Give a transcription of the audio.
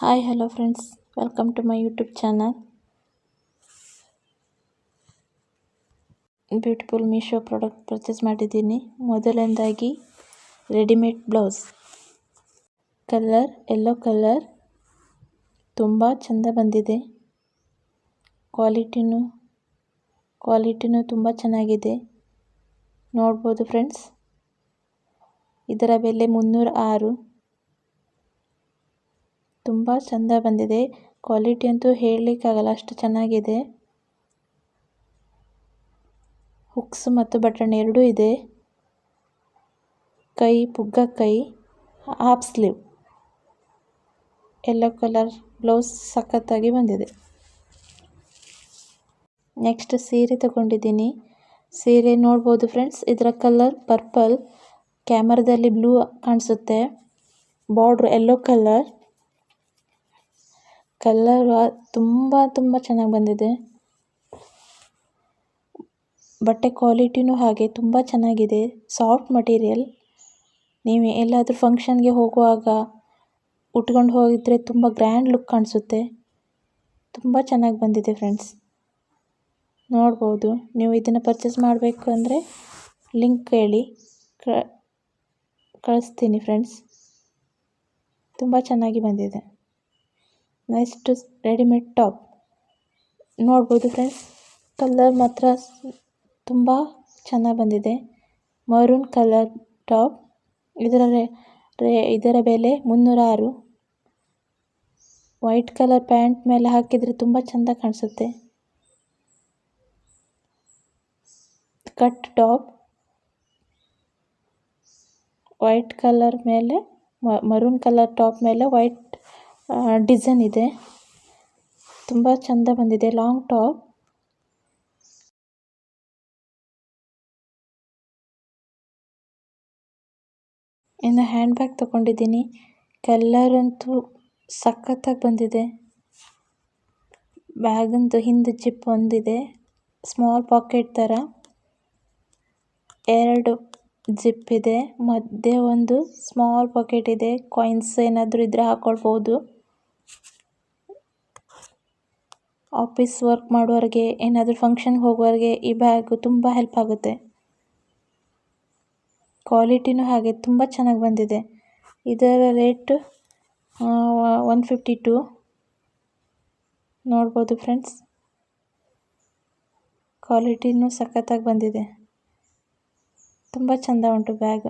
Hi, hello friends. Welcome to my YouTube channel. Beautiful Meesho product purchase ಮಾಡಿದ್ದೀನಿ. ಮೊದಲನೇದಾಗಿ readymade blouse. Colour yellow colour. ತುಂಬ ಚೆಂದ ಬಂದಿದೆ. ಕ್ವಾಲಿಟಿನೂ ಕ್ವಾಲಿಟಿನೂ ತುಂಬ ಚೆನ್ನಾಗಿದೆ. ನೋಡ್ಬೋದು ಫ್ರೆಂಡ್ಸ್. ಇದರ ಬೆಲೆ ಮುನ್ನೂರ ಆರು. ತುಂಬ ಚೆಂದ ಬಂದಿದೆ. ಕ್ವಾಲಿಟಿ ಅಂತೂ ಹೇಳಲಿಕ್ಕಾಗಲ್ಲ, ಅಷ್ಟು ಚೆನ್ನಾಗಿದೆ. ಹುಕ್ಸ್ ಮತ್ತು ಬಟನ್ ಎರಡೂ ಇದೆ. ಕೈ, ಪುಗ್ಗ ಕೈ, half sleeve. Yellow colour blouse ಸಖತ್ತಾಗಿ ಬಂದಿದೆ. ನೆಕ್ಸ್ಟ್ ಸೀರೆ ತಗೊಂಡಿದ್ದೀನಿ. ಸೀರೆ ನೋಡ್ಬೋದು ಫ್ರೆಂಡ್ಸ್ ಇದರ ಕಲರ್ ಪರ್ಪಲ್ ಕ್ಯಾಮರಾದಲ್ಲಿ ಬ್ಲೂ ಕಾಣಿಸುತ್ತೆ. ಬಾರ್ಡ್ರ್ ಎಲ್ಲೋ ಕಲರ್ ಕಲರ್ ತುಂಬ ತುಂಬ ಚೆನ್ನಾಗಿ ಬಂದಿದೆ. ಬಟ್ಟೆ ಕ್ವಾಲಿಟಿನೂ ಹಾಗೆ ತುಂಬ ಚೆನ್ನಾಗಿದೆ. Soft material. ನೀವು ಎಲ್ಲಾದರೂ ಫಂಕ್ಷನ್ಗೆ ಹೋಗುವಾಗ ಉಟ್ಕೊಂಡು ಹೋಗಿದ್ರೆ ತುಂಬ ಗ್ರ್ಯಾಂಡ್ ಲುಕ್ ಕಾಣಿಸುತ್ತೆ. ತುಂಬ ಚೆನ್ನಾಗಿ ಬಂದಿದೆ ಫ್ರೆಂಡ್ಸ್. ನೋಡ್ಬೋದು. ನೀವು ಇದನ್ನು ಪರ್ಚೇಸ್ ಮಾಡಬೇಕು ಅಂದರೆ ಲಿಂಕ್ ಕೇಳಿ ಕಳಿಸ್ತೀನಿ ಫ್ರೆಂಡ್ಸ್. ತುಂಬ ಚೆನ್ನಾಗಿ ಬಂದಿದೆ. ನೆಕ್ಸ್ಟ್ ರೆಡಿಮೇಡ್ ಟಾಪ್ ನೋಡ್ಬೋದು ಫ್ರೆಂಡ್ಸ್ ಕಲರ್ ಮಾತ್ರ ತುಂಬ ಚೆನ್ನಾಗಿ ಬಂದಿದೆ. ಮರೂನ್ ಕಲರ್ ಟಾಪ್ ಇದರ ರೇ ಇದರ ಬೆಲೆ ಮುನ್ನೂರ ಆರು ವೈಟ್ ಕಲರ್ ಪ್ಯಾಂಟ್ ಮೇಲೆ ಹಾಕಿದರೆ ತುಂಬ ಚೆಂದ ಕಾಣಿಸುತ್ತೆ. ಕಟ್ ಟಾಪ್ ವೈಟ್ ಕಲರ್ ಮೇಲೆ ಮರೂನ್ ಕಲರ್ ಟಾಪ್ ಮೇಲೆ ವೈಟ್ ಡಿಸೈನ್ ಇದೆ. ತುಂಬ ಚೆಂದ ಬಂದಿದೆ. ಲಾಂಗ್ ಟಾಪ್ ಇನ್ನು ಹ್ಯಾಂಡ್ ಬ್ಯಾಗ್ ತಗೊಂಡಿದ್ದೀನಿ. ಕಲ್ಲರ್ ಅಂತೂ ಸಖತ್ತಾಗಿ ಬಂದಿದೆ. ಬ್ಯಾಗಂತೂ ಹಿಂದೆ ಜಿಪ್ ಒಂದಿದೆ. ಸ್ಮಾಲ್ ಪಾಕೆಟ್ ಥರ ಎರಡು ಜಿಪ್ ಇದೆ. ಮಧ್ಯೆ ಒಂದು ಸ್ಮಾಲ್ ಪಾಕೆಟ್ ಇದೆ. ಕಾಯಿನ್ಸ್ ಏನಾದರೂ ಇದ್ದರೆ ಹಾಕ್ಕೊಳ್ಬೋದು ಆಫೀಸ್ ವರ್ಕ್ ಮಾಡುವವರಿಗೆ, ಏನಾದರೂ ಫಂಕ್ಷನ್ಗೆ ಹೋಗೋರಿಗೆ ಈ ಬ್ಯಾಗ್ ತುಂಬ ಹೆಲ್ಪ್ ಆಗುತ್ತೆ. ಕ್ವಾಲಿಟಿನೂ ಹಾಗೆ ತುಂಬ ಚೆನ್ನಾಗಿ ಬಂದಿದೆ. ಇದರ ರೇಟ್ ಒನ್ ಫಿಫ್ಟಿ ಟು ನೋಡ್ಬೋದು ಫ್ರೆಂಡ್ಸ್ ಕ್ವಾಲಿಟಿನೂ ಸಖತ್ತಾಗಿ ಬಂದಿದೆ. ತುಂಬ ಚೆಂದ ಉಂಟು ಬ್ಯಾಗ್